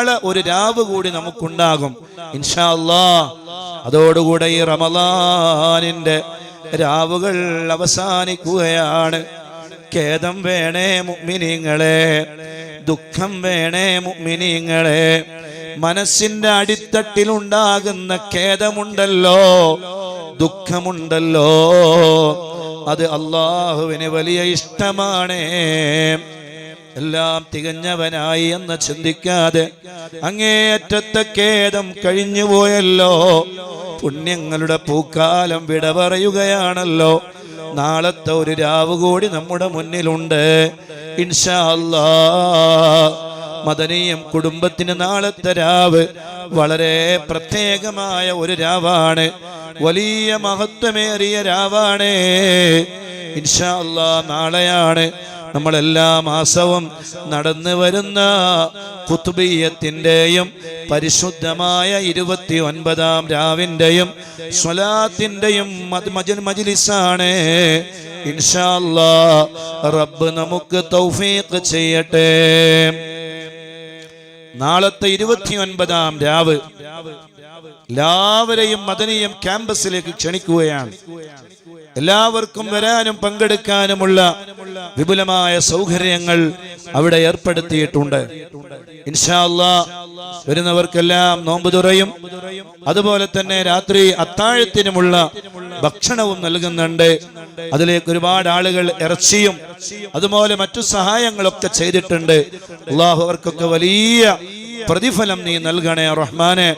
നാളെ ഒരു രാവ് കൂടി നമുക്കുണ്ടാകും. ഇൻഷാ അതോടുകൂടെ ഈ റമലാനിന്റെ രാവുകൾ അവസാനിക്കുകയാണ്. ഖേദം വേണേ മുഅ്മിനീങ്ങളെ ദുഃഖം വേണേ മുഅ്മിനീങ്ങളെ മനസ്സിന്റെ അടിത്തട്ടിലുണ്ടാകുന്ന ഖേദമുണ്ടല്ലോ. ദുഃഖമുണ്ടല്ലോ. അത് അള്ളാഹുവിന് വലിയ ഇഷ്ടമാണ്. എല്ലാം തികഞ്ഞവനായി എന്ന് ചിന്തിക്കാതെ അങ്ങേയറ്റത്തെ ഖേദം കഴിഞ്ഞുപോയല്ലോ പുണ്യങ്ങളുടെ പൂക്കാലം വിട പറയുകയാണല്ലോ. നാളത്തെ ഒരു രാവ് കൂടി നമ്മുടെ മുന്നിലുണ്ട്. ഇൻഷാ മദനീയം കുടുംബത്തിന് നാളത്തെ രാവ് വളരെ പ്രത്യേകമായ ഒരു രാവാണ്. വലിയ മഹത്വമേറിയ രാവാണ്. ഇൻഷാ നാളെയാണ് നമ്മളെല്ലാ മാസവും നടന്നു വരുന്ന കുത്തുബീയത്തിന്റെയും പരിശുദ്ധമായ ഇരുപത്തി ഒൻപതാം രാവിന്റെയും സ്വലാത്തിന്റെയും മജിലിസാണ്. ഇൻഷാ അല്ലാ റബ്ബ് നമുക്ക് തൗഫീഖ് ചെയ്യട്ടെ. നാളത്തെ ഇരുപത്തി ഒൻപതാം രാവ് എല്ലാവരെയും മദനീയം ക്യാമ്പസിലേക്ക് ക്ഷണിക്കുകയാണ്. എല്ലാവർക്കും വരാനും പങ്കെടുക്കാനുമുള്ള വിപുലമായ സൗകര്യങ്ങൾ അവിടെ ഏർപ്പെടുത്തിയിട്ടുണ്ട്. ഇൻഷാ അല്ലാ വരുന്നവർക്കെല്ലാം നോമ്പ് തുറയും. അതുപോലെ തന്നെ രാത്രി അത്താഴത്തിനുമുള്ള ഭക്ഷണവും നൽകുന്നുണ്ട്. അതിലേക്ക് ഒരുപാട് ആളുകൾ ഇറച്ചിയും അതുപോലെ മറ്റു സഹായങ്ങളൊക്കെ ചെയ്തിട്ടുണ്ട്. അള്ളാഹു അവർക്കൊക്കെ വലിയ പ്രതിഫലം നീ നൽകണേ റഹ്മാനെ.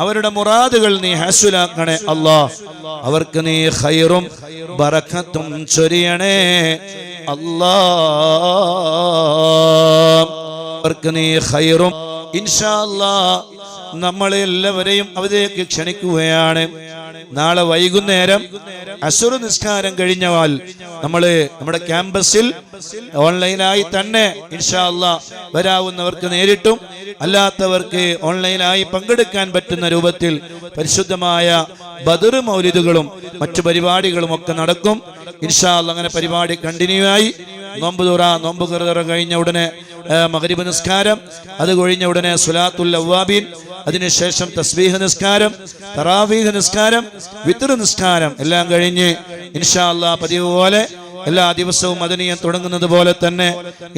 അവരുടെ മുറാദുകൾ നീ ഹാസുലാക്കണേ അള്ളാഹ് അവർക്ക് നീ ഹൈറും ബറക്കത്തും ചൊരിയണേ. അല്ലാ അവർക്ക് നീ ഖൈറും. ഇൻഷാ അല്ലാ നമ്മളെ എല്ലാവരെയും ക്ഷണിക്കുകയാണ്. നാളെ വൈകുന്നേരം അസുര നിസ്കാരം കഴിഞ്ഞവാൽ നമ്മൾ നമ്മുടെ ക്യാമ്പസിൽ ഓൺലൈനായി തന്നെ ഇൻഷാ അല്ലാ വരാവുന്നവർക്ക് നേരിട്ടും അല്ലാത്തവർക്ക് ഓൺലൈനായി പങ്കെടുക്കാൻ പറ്റുന്ന രൂപത്തിൽ പരിശുദ്ധമായ ബദർ മൗലിദുകളും മറ്റു പരിപാടികളും ഒക്കെ നടക്കും. ഇൻഷാ അല്ലാ അങ്ങനെ പരിപാടി കണ്ടിന്യൂ ആയി നോമ്പ് തുറ നോമ്പ് തുറ കഴിഞ്ഞ ഉടനെ ആ, മഗ്രിബ് നിസ്കാരം അത് കഴിഞ്ഞ ഉടനെ സുലാത്തുൽ അവ്വാബീൻ അതിനുശേഷം തസ്ബീഹ് നിസ്കാരം തറാവീഹ് നിസ്കാരം വിത്തൃ നിസ്കാരം എല്ലാം കഴിഞ്ഞ് ഇൻഷാ അല്ലാ പതിവ് പോലെ എല്ലാ ദിവസവും മദനീയം തുടങ്ങുന്നത് പോലെ തന്നെ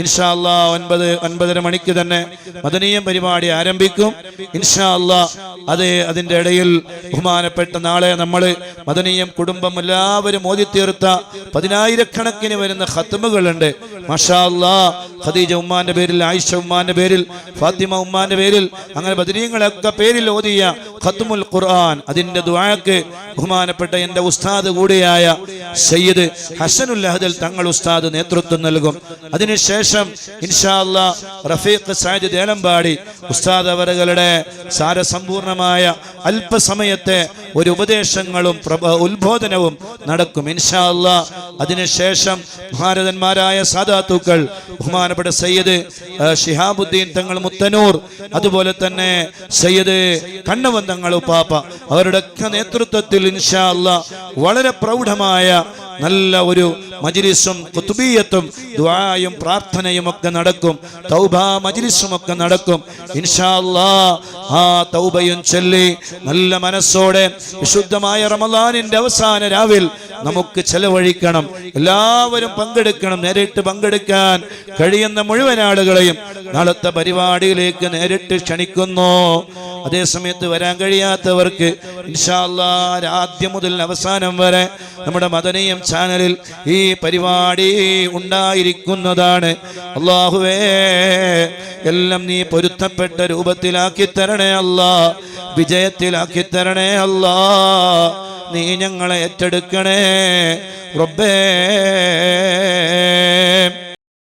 ഇൻഷാ അല്ലാ ഒൻപത് ഒൻപതര മണിക്ക് തന്നെ മദനീയം പരിപാടി ആരംഭിക്കും. ഇൻഷാ അല്ലാ അത് അതിന്റെ ഇടയിൽ ബഹുമാനപ്പെട്ട നാളെ നമ്മൾ മദനീയം കുടുംബം എല്ലാവരും ഓതി തീർത്ത പതിനായിരക്കണക്കിന് വരുന്ന ഹത്തുമുകളുണ്ട് മഷാ അല്ലാ ഖദീജ ഉമ്മാന്റെ പേരിൽ ആയിഷ ഉമ്മാന്റെ പേരിൽ ഫാത്തിമ ഉമ്മാന്റെ പേരിൽ അങ്ങനെ ബദരീങ്ങളൊക്കെ പേരിൽ ഓതിയ ഖത്മുൽ ഖുർആൻ അതിന്റെ ദുആക്ക് ബഹുമാനപ്പെട്ട എന്റെ ഉസ്താദ് കൂടിയായ സയ്യിദ് ഹസനുൽ അഹദൽ തങ്ങൾ ഉസ്താദ് നേതൃത്വം നൽകും. അതിനുശേഷം ഇൻഷാ അല്ലാ റഫീഖ് സാജിദ് ഏലമ്പാടി ഉസ്താദ് അവരുകളുടെ സാരസമ്പൂർണമായ അല്പസമയത്തെ ഒരു ഉപദേശങ്ങളും ഉത്ബോധനവും നടക്കും. ഇൻഷാ അല്ലാ അതിനുശേഷം ഭാരതന്മാരായ സാദാത്തുക്കൾ ബഹുമാനപ്പെട്ട സയ്യദ് ഷിഹാബുദ്ദീൻ തങ്ങൾ മുത്തനൂർ അതുപോലെ തന്നെ സയ്യദ് കണ്ണവൻ തങ്ങൾ ഉപ്പാപ്പ അവരുടെ നേതൃത്വത്തിൽ ഇൻഷാ അല്ല വളരെ പ്രൗഢമായ നല്ല ഒരു മജിലിസും കുത്തുബീയത്തും ദ്വായും പ്രാർത്ഥനയും ഒക്കെ നടക്കും തൗബ മജിലിസും ഒക്കെ നടക്കും. ഇൻഷാ അല്ലാ ആ തൗബയും ചൊല്ലി നല്ല മനസ്സോടെ വിശുദ്ധമായ റമദാനിന്റെ അവസാന രാവിൽ നമുക്ക് ചെലവഴിക്കണം. എല്ലാവരും പങ്കെടുക്കണം. നേരിട്ട് പങ്കെടുക്കാൻ കഴിയുന്ന മുഴുവൻ ആളുകളെയും നാളത്തെ പരിപാടിയിലേക്ക് നേരിട്ട് ക്ഷണിക്കുന്നു. അതേസമയത്ത് വരാൻ കഴിയാത്തവർക്ക് ആദ്യം മുതൽ അവസാനം വരെ നമ്മുടെ മദനീയം ചാനലിൽ ഈ പരിപാടി ഉണ്ടായിരിക്കുന്നതാണ്. അള്ളാഹുവേ എല്ലാം നീ പൊരുത്തപ്പെട്ട രൂപത്തിലാക്കി തരണേ അല്ല. വിജയത്തിലാക്കി തരണേ അല്ലാ. നീ ഞങ്ങളെ ഏറ്റെടുക്കണേ. റബ്ബേ.